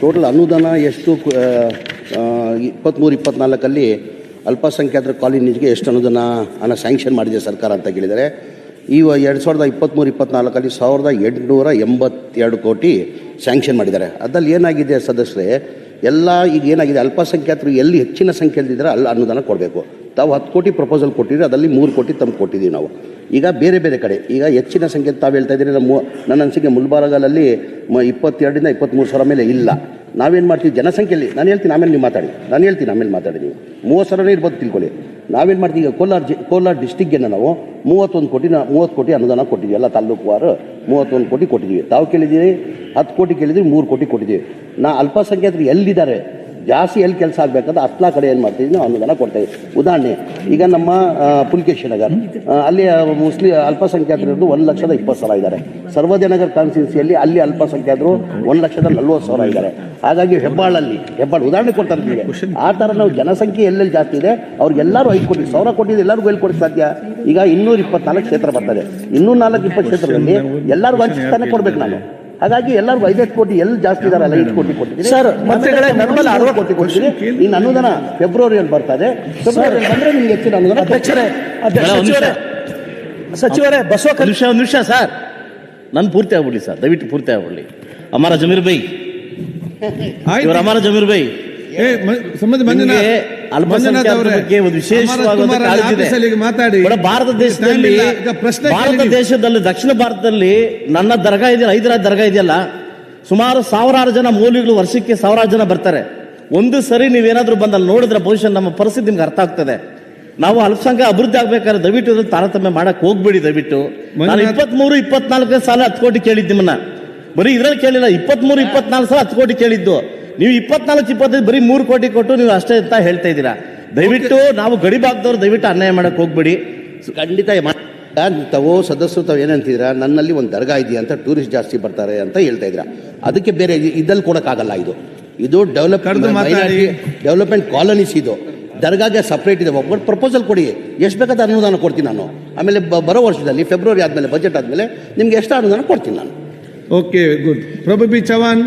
Total ಅನುದಾನ ಎಷ್ಟು ಇಪ್ಪತ್ತ್ಮೂರು ಇಪ್ಪತ್ನಾಲ್ಕಲ್ಲಿ ಅಲ್ಪಸಂಖ್ಯಾತರ ಕಾಲೇಜಿಗೆ ಎಷ್ಟು ಅನುದಾನ ಅನ್ನ ಸ್ಯಾಂಕ್ಷನ್ ಮಾಡಿದೆ ಸರ್ಕಾರ ಅಂತ ಕೇಳಿದರೆ, ಈ ಎರಡು ಸಾವಿರದ ಇಪ್ಪತ್ತ್ಮೂರು ಇಪ್ಪತ್ನಾಲ್ಕಲ್ಲಿ ಸಾವಿರದ ಎಂಟುನೂರ ಎಂಬತ್ತೆರಡು ಕೋಟಿ ಸ್ಯಾಂಕ್ಷನ್ ಮಾಡಿದ್ದಾರೆ. ಅದರಲ್ಲಿ ಏನಾಗಿದೆ ಸದಸ್ಯರೇ, ಎಲ್ಲ ಈಗ ಏನಾಗಿದೆ, ಅಲ್ಪಸಂಖ್ಯಾತರು ಎಲ್ಲಿ ಹೆಚ್ಚಿನ ಸಂಖ್ಯೆಯಲ್ಲಿದ್ದಾರೆ ಅಲ್ಲಿ ಅನುದಾನ ಕೊಡಬೇಕು. ತಾವು ಹತ್ತು ಕೋಟಿ ಪ್ರಪೋಸಲ್ ಕೊಟ್ಟಿದ್ರೆ, ಅದರಲ್ಲಿ ಮೂರು ಕೋಟಿ ತಂದು ಕೊಟ್ಟಿದ್ದೀವಿ ನಾವು. ಈಗ ಬೇರೆ ಬೇರೆ ಕಡೆ. ಈಗ ಹೆಚ್ಚಿನ ಸಂಖ್ಯೆ ತಾವು ಹೇಳ್ತಾ ಇದ್ದೀರಿ, ನಮ್ಮ ನನ್ನ ಅನಿಸಿಕೆ ಮುಲ್ಬಾರಗಲಲ್ಲಿ ಇಪ್ಪತ್ತೆರಡರಿಂದ ಇಪ್ಪತ್ತ್ಮೂರು ಸಾವಿರ ಮೇಲೆ ಇಲ್ಲ. ನಾವೇನು ಮಾಡ್ತೀವಿ? ಜನಸಂಖ್ಯೆಯಲ್ಲಿ. ನಾನು ಹೇಳ್ತೀನಿ, ಆಮೇಲೆ ನೀವು ಮಾತಾಡಿ. ನಾನು ಹೇಳ್ತೀನಿ, ಆಮೇಲೆ ಮಾತಾಡಿ ನೀವು. ಮೂವತ್ತು ಸಾವಿರನೇ ಇರ್ಬೋದು ತಿಳ್ಕೊಳ್ಳಿ. ನಾವೇನು ಮಾಡ್ತೀವಿ? ಈಗ ಕೋಲಾರ ಜಿ, ಕೋಲಾರ ಡಿಸ್ಟಿಕ್ಗೆ ನಾವು ಮೂವತ್ತೊಂದು ಕೋಟಿ ನಾ, ಮೂವತ್ತು ಕೋಟಿ ಅನುದಾನ ಕೊಟ್ಟಿದ್ದೀವಿ. ಎಲ್ಲ ತಾಲೂಕುವಾರು ಮೂವತ್ತೊಂದು ಕೋಟಿ ಕೊಟ್ಟಿದ್ದೀವಿ. ತಾವು ಕೇಳಿದ್ದೀರಿ? ಹತ್ತು ಕೋಟಿ ಕೇಳಿದ್ರಿ ಮೂರು ಕೋಟಿ ಕೊಟ್ಟಿದ್ದೀವಿ. ನಾ ಅಲ್ಪಸಂಖ್ಯಾತರು ಎಲ್ಲಿದ್ದಾರೆ? ಜಾಸ್ತಿ ಎಲ್ಲಿ ಕೆಲಸ ಆಗಬೇಕಂದ್ರೆ ಹತ್ತಲ ಕಡೆ ಏನು ಮಾಡ್ತೀವಿ? ನಾವು ಅನುದಾನ ಕೊಡ್ತೇವೆ. ಉದಾಹರಣೆ, ಈಗ ನಮ್ಮ ಪುಲ್ಕೇಶಿ ನಗರ್. ಅಲ್ಲಿ ಮುಸ್ಲಿಂ ಅಲ್ಪಸಂಖ್ಯಾತರು ಒಂದು ಲಕ್ಷದ ಇಪ್ಪತ್ತು ಸಾವಿರ ಇದ್ದಾರೆ. ಸರ್ವೋದಯ ನಗರ್ ಕಾನ್ಸ್ಟಿಟ್ಯೂನ್ಸಿಯಲ್ಲಿ ಅಲ್ಲಿ ಅಲ್ಪಸಂಖ್ಯಾತರು ಒಂದು ಲಕ್ಷದ ನಲ್ವತ್ತು ಸಾವಿರ ಇದ್ದಾರೆ. ಹಾಗಾಗಿ ಹೆಬ್ಬಾಳಲ್ಲಿ, ಹೆಬ್ಬಾಳು ಉದಾಹರಣೆ ಕೊಡ್ತಾರೆ ನಿಮಗೆ. ಆ ಥರ ನಾವು ಜನಸಂಖ್ಯೆ ಎಲ್ಲೆಲ್ಲಿ ಜಾಸ್ತಿ ಇದೆ, ಅವ್ರಿಗೆಲ್ಲರೂ ಐದು ಕೋಟಿ, ಸಾವಿರ ಕೊಟ್ಟಿದ್ದು ಎಲ್ಲರಿಗೂ ಎಲ್ಲಿ ಕೊಡಕ್ಕೆ ಸಾಧ್ಯ? ಈಗ ಇನ್ನೂರ ಇಪ್ಪತ್ನಾಲ್ಕು ಕ್ಷೇತ್ರ ಬರ್ತದೆ. ಇನ್ನೂರ ನಾಲ್ಕು ಇಪ್ಪತ್ತು ಕ್ಷೇತ್ರದಲ್ಲಿ ಎಲ್ಲರಿಗೂ ತಾನೇ ಕೊಡ್ಬೇಕು ನಾನು. ಹಾಗಾಗಿ ಎಲ್ಲರೂ ಐದೈದು ಕೋಟಿ ಎಲ್ಲಿ ಜಾಸ್ತಿ ಇದಾರಲ್ಲ ಐದು ಕೋಟಿ ಕೊಟ್ಟಿದ್ದೀನಿ ಸರ್, ಮತ್ತೆ ನರ್ಮಲ್ ಅರವತ್ತು ಕೋಟಿ ಕೊಟ್ಟಿದ್ದೀನಿ ಇನ್ನು ಅನುದಾನ ಫೆಬ್ರವರಿಯಲ್ಲಿ ಬರ್ತದೆ ಫೆಬ್ರವರಿಯಲ್ಲಿ ಬಂದ್ರೆ ನಿಮ್ಗೆ ಹೆಚ್ಚಿನ ಅನುದಾನ ಅಧ್ಯಕ್ಷರೇ ಅಧ್ಯಕ್ಷರೇ ಸಚಿವರೇ ಬಸವ ನಿಮಿಷ ಒಂದು ನಿಮಿಷ ಸರ್. ನನ್ನ ಪೂರ್ತಿ ಆಗ್ಬಿಡಿ ಸರ್. ದಯವಿಟ್ಟು ಪೂರ್ತಿ ಆಗ್ಬಿಡ್ಲಿ. ಅಮರ ಜಮೀರ್ ಬೈ. ಇವರು ಅಮರ ಜಮೀರ್ ಬೈ. ಸಂಬಂಧಿ ಅಲ್ಪಸಂಖ್ಯಾತರ ಬಗ್ಗೆ ಒಂದು ವಿಶೇಷವಾದ ಕಾಳಜಿ ಇದೆ. ಭಾರತ ದೇಶದಲ್ಲಿ ಭಾರತ ದೇಶದಲ್ಲಿ ದಕ್ಷಿಣ ಭಾರತದಲ್ಲಿ ನನ್ನ ದರ್ಗಾ ಇದೆಯಲ್ಲ ಹೈದರಾಬಾದ್ ದರ್ಗಾ ಇದೆಯಲ್ಲ ಸುಮಾರು ಸಾವಿರಾರು ಜನ ಮೌಲ್ಯಗಳು ವರ್ಷಕ್ಕೆ ಸಾವಿರಾರು ಜನ ಬರ್ತಾರೆ. ಒಂದು ಸರಿ ನೀವೇನಾದ್ರೂ ಬಂದಲ್ಲಿ ನೋಡಿದ್ರೆ ಬಹುಶಃ ನಮ್ಮ ಪರಿಸ್ಥಿತಿ ನಿಮ್ಗೆ ಅರ್ಥ ಆಗ್ತದೆ. ನಾವು ಅಲ್ಪಸಂಖ್ಯಾ ಅಭಿವೃದ್ಧಿ ಆಗ್ಬೇಕಾದ್ರೆ ದಯವಿಟ್ಟು ಇದ್ರಲ್ಲಿ ತಾರತಮ್ಯ ಮಾಡಕ್ ಹೋಗ್ಬೇಡಿ ದಯವಿಟ್ಟು. ನಾನು ಇಪ್ಪತ್ಮೂರು ಇಪ್ಪತ್ನಾಲ್ಕನೇ ಸಾಲ ಹತ್ತು ಕೋಟಿ ಕೇಳಿದ್ದು ನಿಮ್ಮನ್ನ. ಬರೀ ಇದ್ರಲ್ಲಿ ಕೇಳಿಲ್ಲ ಇಪ್ಪತ್ಮೂರು ಇಪ್ಪತ್ನಾಲ್ಕು ಸಲ ಹತ್ತು ಕೋಟಿ ಕೇಳಿದ್ದು. ನೀವು ಇಪ್ಪತ್ನಾಲ್ಕು ಇಪ್ಪತ್ತೈದು ಬರೀ ಮೂರು ಕೋಟಿ ಕೊಟ್ಟು ನೀವು ಅಷ್ಟೇ ಅಂತ ಹೇಳ್ತಾ ಇದ್ದೀರಾ? ದಯವಿಟ್ಟು ನಾವು ಗಡಿ ಭಾಗದವ್ರು ದಯವಿಟ್ಟು ಅನ್ಯಾಯ ಮಾಡಕ್ಕೆ ಹೋಗ್ಬೇಡಿ. ಖಂಡಿತ ತಾವು ಸದಸ್ಯರು ತಾವು ಏನಂತಿದ್ದೀರಾ ನನ್ನಲ್ಲಿ ಒಂದು ದರ್ಗಾ ಇದೆಯಾ ಅಂತ ಟೂರಿಸ್ಟ್ ಜಾಸ್ತಿ ಬರ್ತಾರೆ ಅಂತ ಹೇಳ್ತಾ ಇದ್ರ ಅದಕ್ಕೆ ಬೇರೆ ಇದಲ್ಲಿ ಇದ್ದಲ್ಲಿ ಕೊಡೋಕ್ಕಾಗಲ್ಲ ಇದು. ಇದು ಡೆವಲಪ್. ಡೆವಲಪ್ಮೆಂಟ್ ಕಾಲೋನೀಸ್ ಇದು. ದರ್ಗಾಗೆ ಸಪ್ರೇಟ್ ಇದೆ. ಒಬ್ಬರು ಪ್ರಪೋಸಲ್ ಕೊಡಿ. ಎಷ್ಟು ಬೇಕಾದ ಅನುದಾನ ಕೊಡ್ತೀನಿ ನಾನು. ಆಮೇಲೆ ಬರೋ ವರ್ಷದಲ್ಲಿ ಫೆಬ್ರವರಿ ಆದಮೇಲೆ ಬಜೆಟ್ ಆದಮೇಲೆ ನಿಮ್ಗೆ ಎಷ್ಟು ಅನುದಾನ ಕೊಡ್ತೀನಿ ನಾನು. Okay good. Prabhu B Chavan